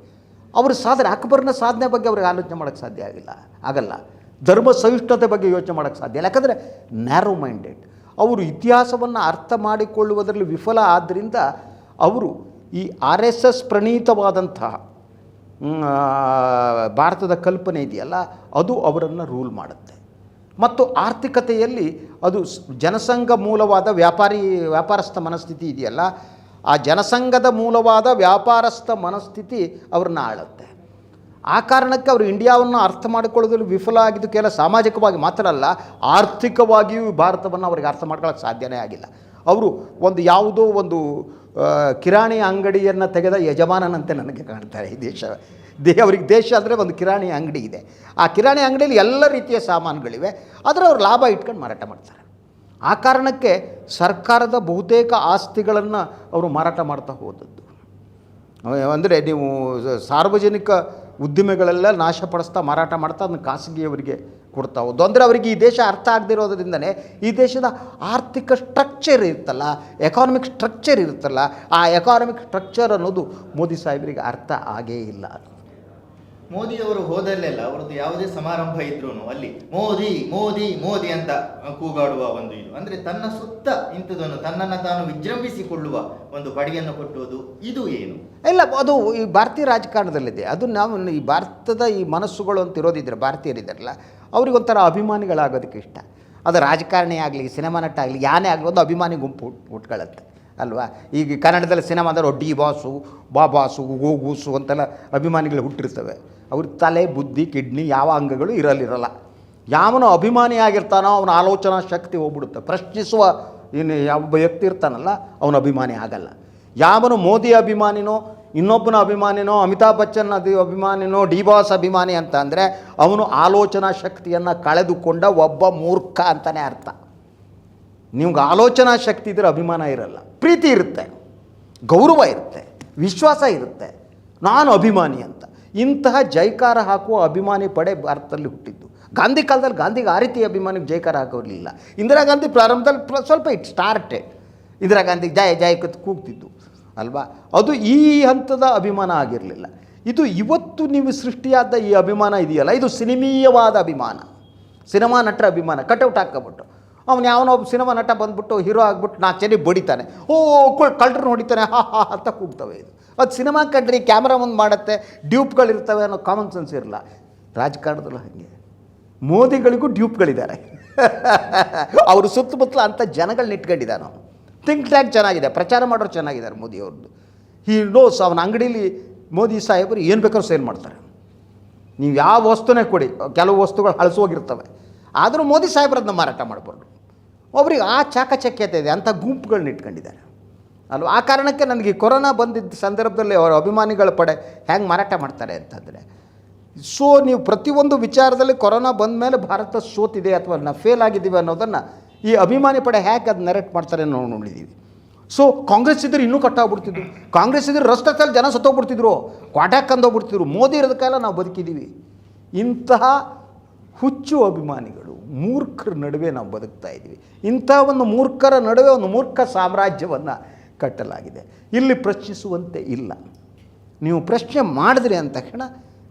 ಅವರು ಸಾಧನೆ, ಅಕ್ಬರ್ನ ಸಾಧನೆ ಬಗ್ಗೆ ಅವ್ರಿಗೆ ಆಲೋಚನೆ ಮಾಡೋಕ್ಕೆ ಸಾಧ್ಯ ಆಗಿಲ್ಲ, ಆಗಲ್ಲ. ಧರ್ಮ ಸಹಿಷ್ಣುತೆ ಬಗ್ಗೆ ಯೋಚನೆ ಮಾಡೋಕ್ಕೆ ಸಾಧ್ಯ ಇಲ್ಲ. ಯಾಕಂದರೆ ನ್ಯಾರೋ ಮೈಂಡೆಡ್ ಅವರು ಇತಿಹಾಸವನ್ನು ಅರ್ಥ ಮಾಡಿಕೊಳ್ಳುವುದರಲ್ಲಿ ವಿಫಲ ಆದ್ದರಿಂದ ಅವರು ಈ ಆರ್ ಎಸ್ ಎಸ್ ಪ್ರಣೀತವಾದಂತಹ ಭಾರತದ ಕಲ್ಪನೆ ಇದೆಯಲ್ಲ, ಅದು ಅವರನ್ನು ರೂಲ್ ಮಾಡುತ್ತೆ. ಮತ್ತು ಆರ್ಥಿಕತೆಯಲ್ಲಿ ಅದು ಜನಸಂಘ ಮೂಲವಾದ ವ್ಯಾಪಾರಿ, ವ್ಯಾಪಾರಸ್ಥ ಮನಸ್ಥಿತಿ ಇದೆಯಲ್ಲ ಆ ಜನಸಂಘದ ಮೂಲವಾದ ವ್ಯಾಪಾರಸ್ಥ ಮನಸ್ಥಿತಿ ಅವ್ರನ್ನ ಆಳುತ್ತೆ. ಆ ಕಾರಣಕ್ಕೆ ಅವರು ಇಂಡಿಯಾವನ್ನು ಅರ್ಥ ಮಾಡಿಕೊಳ್ಳೋದ್ರಲ್ಲಿ ವಿಫಲ ಆಗಿದ್ದು ಕೇವಲ ಸಾಮಾಜಿಕವಾಗಿ ಮಾತ್ರ ಅಲ್ಲ, ಆರ್ಥಿಕವಾಗಿಯೂ ಭಾರತವನ್ನು ಅವರಿಗೆ ಅರ್ಥ ಮಾಡ್ಕೊಳ್ಳೋಕ್ಕೆ ಸಾಧ್ಯನೇ ಆಗಿಲ್ಲ. ಅವರು ಒಂದು ಯಾವುದೋ ಒಂದು ಕಿರಾಣಿ ಅಂಗಡಿಯನ್ನು ತೆಗೆದ ಯಜಮಾನನಂತೆ ನನಗೆ ಕಾಣ್ತಾರೆ ಈ ದೇಶ. ದೇ, ಅವ್ರಿಗೆ ದೇಶ ಅಂದರೆ ಒಂದು ಕಿರಾಣಿ ಅಂಗಡಿ ಇದೆ. ಆ ಕಿರಾಣಿ ಅಂಗಡಿಯಲ್ಲಿ ಎಲ್ಲ ರೀತಿಯ ಸಾಮಾನುಗಳಿವೆ. ಆದರೆ ಅವ್ರು ಲಾಭ ಇಟ್ಕೊಂಡು ಮಾರಾಟ ಮಾಡ್ತಾರೆ. ಆ ಕಾರಣಕ್ಕೆ ಸರ್ಕಾರದ ಬಹುತೇಕ ಆಸ್ತಿಗಳನ್ನು ಅವರು ಮಾರಾಟ ಮಾಡ್ತಾ ಹೋದದ್ದು. ಅಂದರೆ ನೀವು ಸಾರ್ವಜನಿಕ ಉದ್ದಿಮೆಗಳೆಲ್ಲ ನಾಶಪಡಿಸ್ತಾ ಮಾರಾಟ ಮಾಡ್ತಾ ಅದನ್ನು ಖಾಸಗಿಯವರಿಗೆ ಕೊಡ್ತಾ ಹೋದ್ದು. ಅಂದರೆ ಅವರಿಗೆ ಈ ದೇಶ ಅರ್ಥ ಆಗದಿರೋದ್ರಿಂದನೇ ಈ ದೇಶದ ಆರ್ಥಿಕ ಸ್ಟ್ರಕ್ಚರ್ ಇರುತ್ತಲ್ಲ ಎಕಾನಮಿಕ್ ಸ್ಟ್ರಕ್ಚರ್ ಇರುತ್ತಲ್ಲ, ಆ ಎಕಾನಮಿಕ್ ಸ್ಟ್ರಕ್ಚರ್ ಅನ್ನೋದು ಮೋದಿ ಸಾಹೇಬರಿಗೆ ಅರ್ಥ ಆಗೇ ಇಲ್ಲ. ಮೋದಿಯವರು ಹೋದಲ್ಲೆಲ್ಲ ಅವರದ್ದು ಯಾವುದೇ ಸಮಾರಂಭ ಇದ್ರೂ ಅಲ್ಲಿ ಮೋದಿ ಮೋದಿ ಮೋದಿ ಅಂತ ಕೂಗಾಡುವ ಒಂದು ಇದು. ಅಂದ್ರೆ ತನ್ನ ಸುತ್ತ ಇಂಥದನ್ನು ತನ್ನನ್ನು ತಾನು ವಿಜೃಂಭಿಸಿಕೊಳ್ಳುವ ಒಂದು ಪಡಿಯನ್ನು ಕೊಟ್ಟುವುದು ಇದು ಏನು? ಇಲ್ಲ, ಅದು ಈ ಭಾರತೀಯ ರಾಜಕಾರಣದಲ್ಲಿದೆ. ಅದು ನಾವು ಈ ಭಾರತದ ಈ ಮನಸ್ಸುಗಳು ಅಂತ ಇರೋದಿದ್ರೆ, ಭಾರತೀಯರಿದ್ದಾರಲ್ಲ ಅವ್ರಿಗೊಂಥರ ಅಭಿಮಾನಿಗಳಾಗೋದಕ್ಕೆ ಇಷ್ಟ. ಅದು ರಾಜಕಾರಣಿ ಆಗಲಿ, ಸಿನಿಮಾ ನಟ ಆಗಲಿ, ಯಾನೇ ಆಗಲಿ, ಒಂದು ಅಭಿಮಾನಿ ಗುಂಪು ಉಟ್ಕೊಳ್ಳುತ್ತೆ. ಅಲ್ವಾ? ಈಗ ಕನ್ನಡದಲ್ಲಿ ಸಿನಿಮಾ ಅಂದರೆ ಡಿ ಬಾಸು, ಬಾ ಬಾಸು ಗೋಗೂಸು ಅಂತೆಲ್ಲ ಅಭಿಮಾನಿಗಳು ಹುಟ್ಟಿರ್ತವೆ. ಅವ್ರ ತಲೆ, ಬುದ್ಧಿ, ಕಿಡ್ನಿ ಯಾವ ಅಂಗಗಳು ಇರಲಿರಲ್ಲ. ಯಾವನು ಅಭಿಮಾನಿ ಆಗಿರ್ತಾನೋ ಅವನ ಆಲೋಚನಾ ಶಕ್ತಿ ಹೋಗ್ಬಿಡುತ್ತೆ. ಪ್ರಶ್ನಿಸುವ ಏನು ಯಾವೊಬ್ಬ ವ್ಯಕ್ತಿ ಇರ್ತಾನಲ್ಲ, ಅವನ ಅಭಿಮಾನಿ ಆಗಲ್ಲ. ಯಾವನು ಮೋದಿ ಅಭಿಮಾನಿನೋ, ಇನ್ನೊಬ್ಬನ ಅಭಿಮಾನಿನೋ, ಅಮಿತಾಬ್ ಬಚ್ಚನ್ ಅದಿ ಅಭಿಮಾನಿನೋ, ಡಿ ಬಾಸ್ ಅಭಿಮಾನಿ ಅಂತ ಅಂದರೆ ಅವನು ಆಲೋಚನಾ ಶಕ್ತಿಯನ್ನು ಕಳೆದುಕೊಂಡ ಒಬ್ಬ ಮೂರ್ಖ ಅಂತಲೇ ಅರ್ಥ. ನಿಮ್ಗೆ ಆಲೋಚನಾ ಶಕ್ತಿ ಇದ್ದರೆ ಅಭಿಮಾನ ಇರಲ್ಲ. ಪ್ರೀತಿ ಇರುತ್ತೆ, ಗೌರವ ಇರುತ್ತೆ, ವಿಶ್ವಾಸ ಇರುತ್ತೆ. ನಾನು ಅಭಿಮಾನಿ ಅಂತ. ಇಂತಹ ಜೈಕಾರ ಹಾಕುವ ಅಭಿಮಾನಿ ಪಡೆ ಭಾರತದಲ್ಲಿ ಹುಟ್ಟಿದ್ದು. ಗಾಂಧಿ ಕಾಲದಲ್ಲಿ ಗಾಂಧಿಗೆ ಆ ರೀತಿ ಅಭಿಮಾನಿಗೆ ಜೈಕಾರ ಹಾಕೋರ್ಲಿಲ್ಲ. ಇಂದಿರಾ ಗಾಂಧಿ ಪ್ರಾರಂಭದಲ್ಲಿ ಸ್ವಲ್ಪ ಇಟ್ ಸ್ಟಾರ್ಟೆಡ್ ಇಂದಿರಾ ಗಾಂಧಿಗೆ ಜಯ ಜಯ ಕೂಗ್ತಿದ್ದು, ಅಲ್ವಾ? ಅದು ಈ ಹಂತದ ಅಭಿಮಾನ ಆಗಿರಲಿಲ್ಲ. ಇದು ಇವತ್ತು ನೀವು ಸೃಷ್ಟಿಯಾದ ಈ ಅಭಿಮಾನ ಇದೆಯಲ್ಲ? ಇದು ಸಿನಿಮೀಯವಾದ ಅಭಿಮಾನ. ಸಿನಿಮಾ ನಟರ ಅಭಿಮಾನ. ಕಟೌಟ್ ಹಾಕ್ಕೊಬಿಟ್ಟು ಅವನು ಯಾವನೋ ಒಬ್ಬ ಸಿನಿಮಾ ನಟ ಬಂದ್ಬಿಟ್ಟು ಹೀರೋ ಆಗ್ಬಿಟ್ಟು ನಾ ಚೆನ್ನಿ ಬಡಿತಾನೆ. ಓ ಕಳ್ಳರು ಹೊಡಿತಾನೆ. ಹಾ ಹಾ ಅಂತ ಕೂಗ್ತವೆ ಇದು. ಅದು ಸಿನಿಮಾ ಕಂಡ್ರಿ ಕ್ಯಾಮ್ರಾ ಮುಂದೆ ಮಾಡುತ್ತೆ ಡ್ಯೂಪ್ಗಳಿರ್ತವೆ ಅನ್ನೋ ಕಾಮನ್ ಸೆನ್ಸ್ ಇರಲ್ಲ. ರಾಜಕಾರಣದಲ್ಲೂ ಹಾಗೆ. ಮೋದಿಗಳಿಗೂ ಡ್ಯೂಪ್ಗಳಿದ್ದಾರೆ. ಅವರು ಸುತ್ತಮುತ್ತಲ ಅಂಥ ಜನಗಳನ್ನ ಇಟ್ಕೊಂಡಿದ್ದಾನೆ ಅವನು. ಥಿಂಕ್ ಟ್ಯಾಂಕ್ ಚೆನ್ನಾಗಿದೆ, ಪ್ರಚಾರ ಮಾಡೋರು ಚೆನ್ನಾಗಿದ್ದಾರೆ ಮೋದಿ ಅವ್ರದ್ದು ಈ ನೋಸ್ ಅವನ ಅಂಗಡೀಲಿ ಮೋದಿ ಸಾಹೇಬರು ಏನು ಬೇಕಾದ್ರೂ ಸೇಲ್ ಮಾಡ್ತಾರೆ. ನೀವು ಯಾವ ವಸ್ತುನೇ ಕೊಡಿ, ಕೆಲವು ವಸ್ತುಗಳು ಹಳಸೋಗಿರ್ತವೆ ಆದರೂ ಮೋದಿ ಸಾಹೇಬ್ರದನ್ನ ಮಾರಾಟ ಮಾಡ್ಬೋದು. ಒಬ್ರಿಗೆ ಆ ಚಾಕಚಕ್ಯತೆ ಇದೆ, ಅಂಥ ಗುಂಪುಗಳನ್ನ ಇಟ್ಕೊಂಡಿದ್ದಾರೆ. ಅಲ್ವ? ಆ ಕಾರಣಕ್ಕೆ ನನಗೆ ಕೊರೋನಾ ಬಂದಿದ್ದ ಸಂದರ್ಭದಲ್ಲಿ ಅವರ ಅಭಿಮಾನಿಗಳ ಪಡೆ ಹೆಂಗೆ ಮಾರಾಟ ಮಾಡ್ತಾರೆ ಅಂತಂದರೆ, ಸೊ ನೀವು ಪ್ರತಿಯೊಂದು ವಿಚಾರದಲ್ಲಿ ಕೊರೋನಾ ಬಂದ ಮೇಲೆ ಭಾರತ ಸೋತಿದೆ ಅಥವಾ ನಾವು ಫೇಲ್ ಆಗಿದ್ದೀವಿ ಅನ್ನೋದನ್ನು ಈ ಅಭಿಮಾನಿ ಪಡೆ ಹೇಗೆ ಅದು ನೆರೆಕ್ಟ್ ಮಾಡ್ತಾರೆ ನಾವು ನೋಡಿದ್ದೀವಿ ಸೊ ಕಾಂಗ್ರೆಸ್ ಇದ್ರೆ ಇನ್ನೂ ಕಟ್ಟಾಗ್ಬಿಡ್ತಿದ್ರು. ಕಾಂಗ್ರೆಸ್ ಇದ್ರೆ ತಲೆ ಜನ ಸತ್ತೋಗ್ಬಿಡ್ತಿದ್ರು. ಕ್ವಾಟ್ಯಾಕ್ ಕಂದೋಗ್ಬಿಡ್ತಿದ್ರು ಮೋದಿ ಇರೋದಕ್ಕೆಲ್ಲ ನಾವು ಬದುಕಿದ್ದೀವಿ. ಇಂತಹ ಹುಚ್ಚು ಅಭಿಮಾನಿಗಳು ಮೂರ್ಖರ ನಡುವೆ ನಾವು ಬದುಕ್ತಾ ಇದ್ದೀವಿ. ಇಂಥ ಒಂದು ಮೂರ್ಖರ ನಡುವೆ ಒಂದು ಮೂರ್ಖ ಸಾಮ್ರಾಜ್ಯವನ್ನು ಕಟ್ಟಲಾಗಿದೆ. ಇಲ್ಲಿ ಪ್ರಶ್ನಿಸುವಂತೆ ಇಲ್ಲ. ನೀವು ಪ್ರಶ್ನೆ ಮಾಡಿದ್ರಿ ಅಂದ ತಕ್ಷಣ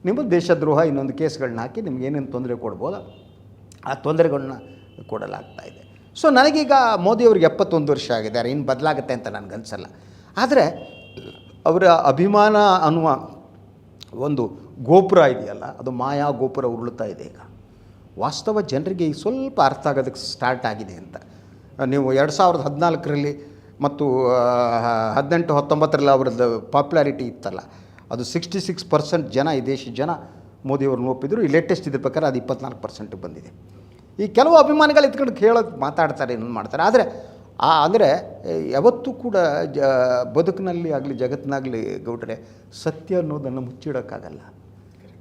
ನಿಮ್ಮ ದೇಶದ್ರೋಹ ಇನ್ನೊಂದು ಕೇಸ್ಗಳನ್ನ ಹಾಕಿ ನಿಮ್ಗೆ ಏನೇನು ತೊಂದರೆ ಕೊಡ್ಬೋದು? ಆ ತೊಂದರೆಗಳನ್ನ ಕೊಡಲಾಗ್ತಾ ಇದೆ. ಸೊ ನನಗೀಗ ಮೋದಿಯವ್ರಿಗೆ ಎಪ್ಪತ್ತೊಂದು ವರ್ಷ ಆಗಿದೆ. ಆಗಿದ್ದಾರೆ ಇನ್ನು ಬದಲಾಗುತ್ತೆ ಅಂತ ನನಗನ್ಸಲ್ಲ ಆದರೆ, ಅವರ ಅಭಿಮಾನ ಅನ್ನುವ ಒಂದು ಗೋಪುರ ಇದೆಯಲ್ಲ, ಅದು ಮಾಯಾ ಗೋಪುರ ಉರುಳುತ್ತಾ ಇದೆ ಈಗ. ವಾಸ್ತವ ಜನರಿಗೆ ಈಗ ಸ್ವಲ್ಪ ಅರ್ಥ ಆಗೋದಕ್ಕೆ ಸ್ಟಾರ್ಟ್ ಆಗಿದೆ ಅಂತ. ನೀವು ಎರಡು ಸಾವಿರದ ಹದಿನಾಲ್ಕರಲ್ಲಿ ಮತ್ತು ಹದಿನೆಂಟು, ಹತ್ತೊಂಬತ್ತರಲ್ಲಿ ಅವ್ರದ್ದು ಪಾಪ್ಯುಲಾರಿಟಿ ಇತ್ತಲ್ಲ, ಅದು ಸಿಕ್ಸ್ಟಿ ಸಿಕ್ಸ್ ಪರ್ಸೆಂಟ್ ಜನ, ಈ ದೇಶದ ಜನ ಮೋದಿಯವ್ರನ್ನ ಒಪ್ಪಿದ್ರು. ಈ ಲೇಟೆಸ್ಟ್ ಇದ್ರ ಪ್ರಕಾರ ಅದು ಇಪ್ಪತ್ನಾಲ್ಕು ಪರ್ಸೆಂಟ್ ಬಂದಿದೆ. ಈ ಕೆಲವು ಅಭಿಮಾನಿಗಳು ಎತ್ಕೊಂಡು ಕೇಳೋದು ಮಾತಾಡ್ತಾರೆ ಏನು ಮಾಡ್ತಾರೆ. ಆದರೆ, ಆ, ಅಂದರೆ, ಯಾವತ್ತೂ ಕೂಡ, ಜ, ಬದುಕಿನಲ್ಲಿ ಆಗಲಿ, ಜಗತ್ತಿನಾಗಲಿ ಗೌಡ್ರೆ, ಸತ್ಯ ಅನ್ನೋದನ್ನು ಮುಚ್ಚಿಡೋಕ್ಕಾಗಲ್ಲ.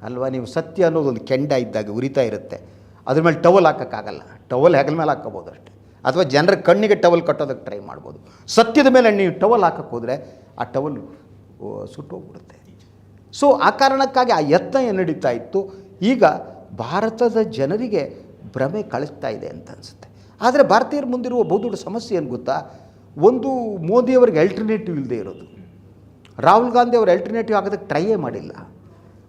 ಅಲ್ವಾ? ನೀವು ಸತ್ಯ ಅನ್ನೋದೊಂದು ಕೆಂಡ ಇದ್ದಾಗ ಉರಿತಾ ಇರುತ್ತೆ. ಅದ್ರ ಮೇಲೆ ಟವಲ್ ಹಾಕೋಕ್ಕಾಗಲ್ಲ. ಟವಲ್ ಹೆಗಲ ಮೇಲೆ ಹಾಕ್ಕೋಬೋದು ಅಷ್ಟೇ. ಅಥವಾ ಜನರ ಕಣ್ಣಿಗೆ ಟವಲ್ ಕಟ್ಟೋದಕ್ಕೆ ಟ್ರೈ ಮಾಡ್ಬೋದು. ಸತ್ಯದ ಮೇಲೆ ನೀವು ಟವಲ್ ಹಾಕಕ್ಕೆ ಹೋದರೆ ಆ ಟವಲ್ ಸುಟ್ಟೋಗ್ಬಿಡುತ್ತೆ ಸೊ ಆ ಕಾರಣಕ್ಕಾಗಿ ಆ ಯತ್ನ ಏನು ನಡೀತಾ ಇತ್ತು? ಈಗ ಭಾರತದ ಜನರಿಗೆ ಭ್ರಮೆ ಕಳಿಸ್ತಾ ಇದೆ ಅಂತ ಅನಿಸುತ್ತೆ. ಆದರೆ ಭಾರತೀಯರ ಮುಂದಿರುವ ಬಹುದೊಡ್ಡ ಸಮಸ್ಯೆ ಏನು ಗೊತ್ತಾ? ಒಂದು ಮೋದಿಯವರಿಗೆ ಅಲ್ಟರ್ನೇಟಿವ್ ಇಲ್ಲದೆ ಇರೋದು. ರಾಹುಲ್ ಗಾಂಧಿ ಅವರು ಅಲ್ಟರ್ನೇಟಿವ್ ಆಗೋದಕ್ಕೆ ಟ್ರೈಯೇ ಮಾಡಿಲ್ಲ.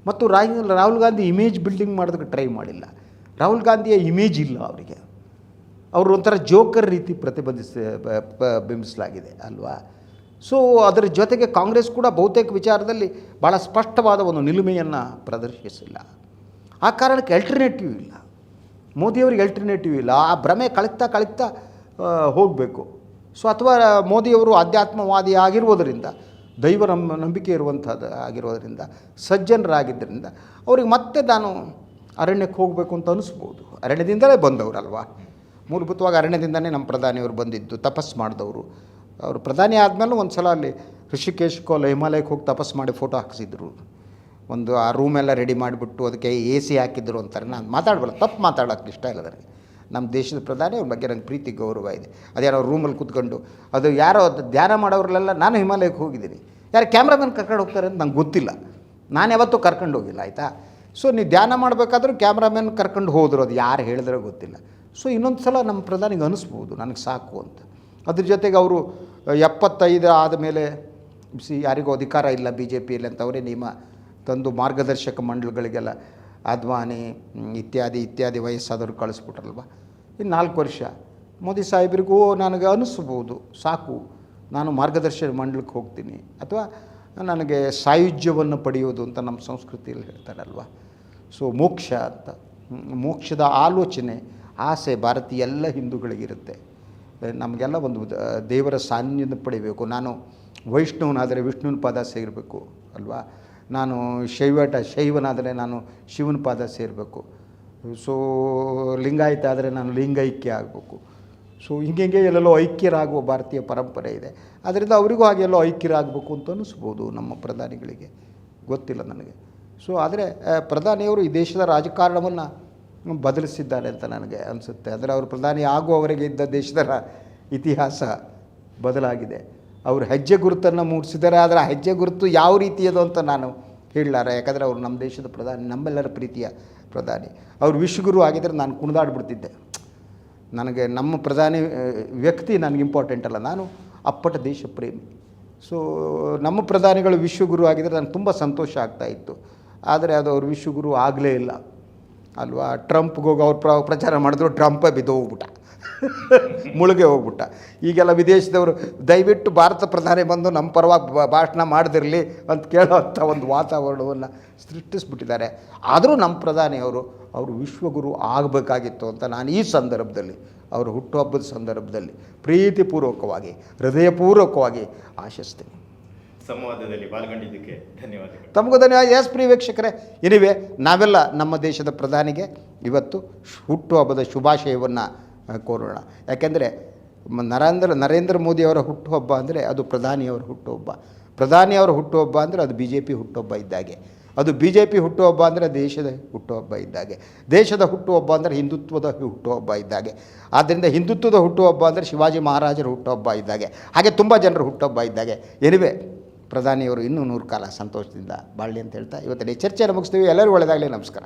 ಮತ್ತು ರಾಹುಲ್ ಗಾಂಧಿ ಇಮೇಜ್ ಬಿಲ್ಡಿಂಗ್ ಮಾಡೋದಕ್ಕೆ ಟ್ರೈ ಮಾಡಿಲ್ಲ. ರಾಹುಲ್ ಗಾಂಧಿಯ ಇಮೇಜ್ ಇಲ್ಲ ಅವರಿಗೆ. ಅವರು ಒಂಥರ ಜೋಕರ್ ರೀತಿ ಪ್ರತಿಬಂಧಿಸ ಬಿಂಬಿಸಲಾಗಿದೆ, ಅಲ್ವಾ? ಸೊ ಅದರ ಜೊತೆಗೆ ಕಾಂಗ್ರೆಸ್ ಕೂಡ ಬಹುತೇಕ ವಿಚಾರದಲ್ಲಿ ಭಾಳ ಸ್ಪಷ್ಟವಾದ ಒಂದು ನಿಲುಮೆಯನ್ನು ಪ್ರದರ್ಶಿಸಿಲ್ಲ. ಆ ಕಾರಣಕ್ಕೆ ಅಲ್ಟರ್ನೇಟಿವ್ ಇಲ್ಲ. ಮೋದಿಯವರಿಗೆ ಅಲ್ಟರ್ನೇಟಿವ್ ಇಲ್ಲ. ಆ ಭ್ರಮೆ ಕಳೀತಾ ಕಳೀತಾ ಹೋಗಬೇಕು. ಸೊ ಅಥವಾ ಮೋದಿಯವರು ಆಧ್ಯಾತ್ಮವಾದಿ ಆಗಿರುವುದರಿಂದ, ದೈವ ನಂಬಿಕೆ ಇರುವಂಥದ್ದು ಆಗಿರೋದರಿಂದ ಸಜ್ಜನರಾಗಿದ್ದರಿಂದ, ಅವ್ರಿಗೆ ಮತ್ತೆ ನಾನು ಅರಣ್ಯಕ್ಕೆ ಹೋಗಬೇಕು ಅಂತ ಅನಿಸ್ಬೋದು. ಅರಣ್ಯದಿಂದಲೇ ಬಂದವರಲ್ವಾ? ಮೂಲಭೂತವಾಗಿ ಅರಣ್ಯದಿಂದಲೇ ನಮ್ಮ ಪ್ರಧಾನಿಯವರು ಬಂದಿದ್ದು, ತಪಸ್ಸು ಮಾಡಿದವರು. ಅವರು ಪ್ರಧಾನಿ ಆದಮೇಲೆ ಒಂದು ಸಲ ಅಲ್ಲಿ ಋಷಿಕೇಶ್ ಕೋಲ ಹಿಮಾಲಯಕ್ಕೆ ಹೋಗಿ ತಪಸ್ಸು ಮಾಡಿ ಫೋಟೋ ಹಾಕಿಸಿದ್ರು. ಒಂದು ಆ ರೂಮೆಲ್ಲ ರೆಡಿ ಮಾಡಿಬಿಟ್ಟು ಅದಕ್ಕೆ ಎ ಸಿ ಹಾಕಿದ್ರು ಅಂತಾರೆ. ನಾನು ಮಾತಾಡಬಲ್ಲ, ತಪ್ಪು ಮಾತಾಡೋಕ್ಕೆ ಇಷ್ಟ ಇಲ್ಲ ನನಗೆ. ನಮ್ಮ ದೇಶದ ಪ್ರಧಾನಿ ಅವ್ರ ಬಗ್ಗೆ ನಂಗೆ ಪ್ರೀತಿ, ಗೌರವ ಇದೆ. ಅದ್ಯಾರೋ ರೂಮಲ್ಲಿ ಕೂತ್ಕೊಂಡು, ಅದು ಯಾರೋ ಅದು ಧ್ಯಾನ ಮಾಡೋರಲ್ಲೆಲ್ಲ ನಾನು ಹಿಮಾಲಯಕ್ಕೆ ಹೋಗಿದ್ದೀನಿ. ಯಾರು ಕ್ಯಾಮ್ರಾಮನ್ ಕರ್ಕೊಂಡು ಹೋಗ್ತಾರೆ ಅಂತ ನಂಗೆ ಗೊತ್ತಿಲ್ಲ. ನಾನು ಯಾವತ್ತೂ ಕರ್ಕೊಂಡು ಹೋಗಿಲ್ಲ, ಆಯಿತಾ? ಸೊ ನೀವು ಧ್ಯಾನ ಮಾಡಬೇಕಾದ್ರೂ ಕ್ಯಾಮ್ರಾಮ್ಯಾನ್ ಕರ್ಕೊಂಡು ಹೋದ್ರು, ಅದು ಯಾರು ಹೇಳಿದ್ರೆ ಗೊತ್ತಿಲ್ಲ. ಸೊ ಇನ್ನೊಂದು ಸಲ ನಮ್ಮ ಪ್ರಧಾನಿಗೆ ಅನಿಸ್ಬೋದು, ನನಗೆ ಸಾಕು ಅಂತ. ಅದ್ರ ಜೊತೆಗೆ ಅವರು ಎಪ್ಪತ್ತೈದು ಆದಮೇಲೆ, ಸಿ, ಯಾರಿಗೂ ಅಧಿಕಾರ ಇಲ್ಲ ಬಿ ಜೆ ಪಿಯಲ್ಲಿ ಅಂತ ಅವರೇ ನಿಯಮ ತಂದು ಮಾರ್ಗದರ್ಶಕ ಮಂಡಳಿಗಳಿಗೆಲ್ಲ ಅದ್ವಾನಿ ಇತ್ಯಾದಿ ಇತ್ಯಾದಿ ವಯಸ್ಸಾದವ್ರು ಕಳಿಸ್ಬಿಟ್ರಲ್ವ? ಇನ್ನು ನಾಲ್ಕು ವರ್ಷ. ಮೋದಿ ಸಾಹೇಬ್ರಿಗೂ ನನಗೆ ಅನಿಸ್ಬೋದು, ಸಾಕು. ನಾನು ಮಾರ್ಗದರ್ಶಕ ಮಂಡಳಕ್ಕೆ ಹೋಗ್ತೀನಿ. ಅಥವಾ ನನಗೆ ಸಾಯುಜ್ಯವನ್ನು ಪಡೆಯೋದು ಅಂತ ನಮ್ಮ ಸಂಸ್ಕೃತಿಯಲ್ಲಿ ಹೇಳ್ತಾರಲ್ವ? ಸೊ ಮೋಕ್ಷ ಅಂತ. ಮೋಕ್ಷದ ಆಲೋಚನೆ, ಆಸೆ ಭಾರತೀಯ ಎಲ್ಲ ಹಿಂದೂಗಳಿಗಿರುತ್ತೆ. ನಮಗೆಲ್ಲ ಒಂದು ದೇವರ ಸಾನ್ನಿಧ್ಯ ಪಡಿಬೇಕು. ನಾನು ವೈಷ್ಣವನಾದರೆ ವಿಷ್ಣುವಿನ ಪಾದ ಸೇರಬೇಕು, ಅಲ್ವಾ? ನಾನು ಶೈವಟ, ಶೈವನಾದರೆ ನಾನು ಶಿವನ ಪಾದ ಸೇರಬೇಕು. ಸೊ, ಲಿಂಗಾಯತ ಆದರೆ ನಾನು ಲಿಂಗೈಕ್ಯ ಆಗಬೇಕು. ಸೊ, ಹಿಂಗೆ ಹಿಂಗೆ ಎಲ್ಲೆಲ್ಲೋ ಐಕ್ಯರಾಗುವ ಭಾರತೀಯ ಪರಂಪರೆ ಇದೆ. ಅದರಿಂದ ಅವರಿಗೂ ಹಾಗೆಲ್ಲೋ ಐಕ್ಯರಾಗಬೇಕು ಅಂತ ಅನ್ನಿಸ್ಬೋದು ನಮ್ಮ ಪ್ರಧಾನಿಗಳಿಗೆ. ಗೊತ್ತಿಲ್ಲ ನನಗೆ. ಸೊ ಆದರೆ ಪ್ರಧಾನಿಯವರು ಈ ದೇಶದ ರಾಜಕಾರಣವನ್ನು ಬದಲಿಸಿದ್ದಾರೆ ಅಂತ ನನಗೆ ಅನಿಸುತ್ತೆ. ಅಂದರೆ ಅವರು ಪ್ರಧಾನಿ ಆಗುವವರೆಗೆ ಇದ್ದ ದೇಶದ ಇತಿಹಾಸ ಬದಲಾಗಿದೆ. ಅವರು ಹೆಜ್ಜೆ ಗುರುತನ್ನು ಮೂಡಿಸಿದ್ದಾರೆ, ಆದರೆ ಆ ಹೆಜ್ಜೆ ಗುರುತು ಯಾವ ರೀತಿಯದು ಅಂತ ನಾನು ಹೇಳಲಾರೆ. ಯಾಕಂದರೆ ಅವರು ನಮ್ಮ ದೇಶದ ಪ್ರಧಾನಿ, ನಮ್ಮೆಲ್ಲರ ಪ್ರೀತಿಯ ಪ್ರಧಾನಿ. ಅವರು ವಿಶ್ವಗುರು ಆಗಿದ್ದರೆ ನಾನು ಕುಣಿದಾಡ್ಬಿಡ್ತಿದ್ದೆ. ನನಗೆ ನಮ್ಮ ಪ್ರಧಾನಿ ವ್ಯಕ್ತಿ ನನಗೆ ಇಂಪಾರ್ಟೆಂಟ್ ಅಲ್ಲ. ನಾನು ಅಪ್ಪಟ ದೇಶ ಪ್ರೇಮಿ ಸೊ ನಮ್ಮ ಪ್ರಧಾನಿಗಳು ವಿಶ್ವಗುರು ಆಗಿದ್ದರೆ ನನಗೆ ತುಂಬ ಸಂತೋಷ ಆಗ್ತಾ ಇತ್ತು. ಆದರೆ ಅದು ಅವ್ರ ವಿಶ್ವಗುರು ಆಗಲೇ ಇಲ್ಲ. ಅಲ್ವಾ? ಟ್ರಂಪ್ಗೆ ಹೋಗಿ ಅವ್ರು ಪ್ರ ಪ್ರಚಾರ ಮಾಡಿದ್ರು ಟ್ರಂಪೇ ಬಿದ್ದು ಹೋಗ್ಬಿಟ್ಟ. ಮುಳುಗೆ ಹೋಗ್ಬಿಟ್ಟ. ಈಗೆಲ್ಲ ವಿದೇಶದವರು, ದಯವಿಟ್ಟು ಭಾರತ ಪ್ರಧಾನಿ ಬಂದು ನಮ್ಮ ಪರವಾಗಿ ಭಾಷಣ ಮಾಡದಿರಲಿ ಅಂತ ಕೇಳೋವಂಥ ಒಂದು ವಾತಾವರಣವನ್ನು ಸೃಷ್ಟಿಸ್ಬಿಟ್ಟಿದ್ದಾರೆ. ಆದರೂ ನಮ್ಮ ಪ್ರಧಾನಿ ಅವರು ಅವರು ವಿಶ್ವಗುರು ಆಗಬೇಕಾಗಿತ್ತು ಅಂತ ನಾನು ಈ ಸಂದರ್ಭದಲ್ಲಿ, ಅವರು ಹುಟ್ಟುಹಬ್ಬದ ಸಂದರ್ಭದಲ್ಲಿ ಪ್ರೀತಿಪೂರ್ವಕವಾಗಿ, ಹೃದಯಪೂರ್ವಕವಾಗಿ ಆಶಿಸ್ತೀನಿ. ಸಂವಾದದಲ್ಲಿ ಪಾಲ್ಗೊಂಡಿದ್ದಕ್ಕೆ ಧನ್ಯವಾದಗಳು ತಮಗೂ ಧನ್ಯವಾದ ಎಸ್ ಪ್ರಿಯ ವೀಕ್ಷಕರೇ ಇನಿವೆ ನಾವೆಲ್ಲ ನಮ್ಮ ದೇಶದ ಪ್ರಧಾನಿಗೆ ಇವತ್ತು ಹುಟ್ಟುಹಬ್ಬದ ಶುಭಾಶಯವನ್ನು ಕೋರೋಣ ಯಾಕೆಂದರೆ ನರೇಂದ್ರ ನರೇಂದ್ರ ಮೋದಿಯವರ ಹುಟ್ಟುಹಬ್ಬ ಅಂದರೆ ಅದು ಪ್ರಧಾನಿಯವರ ಹುಟ್ಟುಹಬ್ಬ ಪ್ರಧಾನಿಯವರ ಹುಟ್ಟುಹಬ್ಬ ಅಂದರೆ ಅದು ಬಿ ಜೆ ಪಿ ಹುಟ್ಟುಹಬ್ಬ ಇದ್ದಾಗೆ ಅದು ಬಿ ಜೆ ಪಿ ಹುಟ್ಟುಹಬ್ಬ ಅಂದರೆ ದೇಶದ ಹುಟ್ಟುಹಬ್ಬ ಇದ್ದಾಗೆ ದೇಶದ ಹುಟ್ಟುಹಬ್ಬ ಅಂದರೆ ಹಿಂದುತ್ವದ ಹುಟ್ಟುಹಬ್ಬ ಇದ್ದಾಗೆ ಆದ್ದರಿಂದ ಹಿಂದುತ್ವದ ಹುಟ್ಟುಹಬ್ಬ ಅಂದರೆ ಶಿವಾಜಿ ಮಹಾರಾಜರ ಹುಟ್ಟುಹಬ್ಬ ಇದ್ದಾಗೆ ಹಾಗೆ ತುಂಬ ಜನರ ಹುಟ್ಟುಹಬ್ಬ ಇದ್ದಾಗೆ ಎನಿವೆ ಪ್ರಧಾನಿಯವರು ಇನ್ನೂ ನೂರು ಕಾಲ ಸಂತೋಷದಿಂದ ಬಾಳಲಿ ಅಂತ ಹೇಳ್ತಾ ಇವತ್ತಿನ ಚರ್ಚೆಯನ್ನು ಮುಗಿಸ್ತೀವಿ. ಎಲ್ಲರಿಗೂ ಒಳ್ಳೆಯದಾಗಲಿ ನಮಸ್ಕಾರ.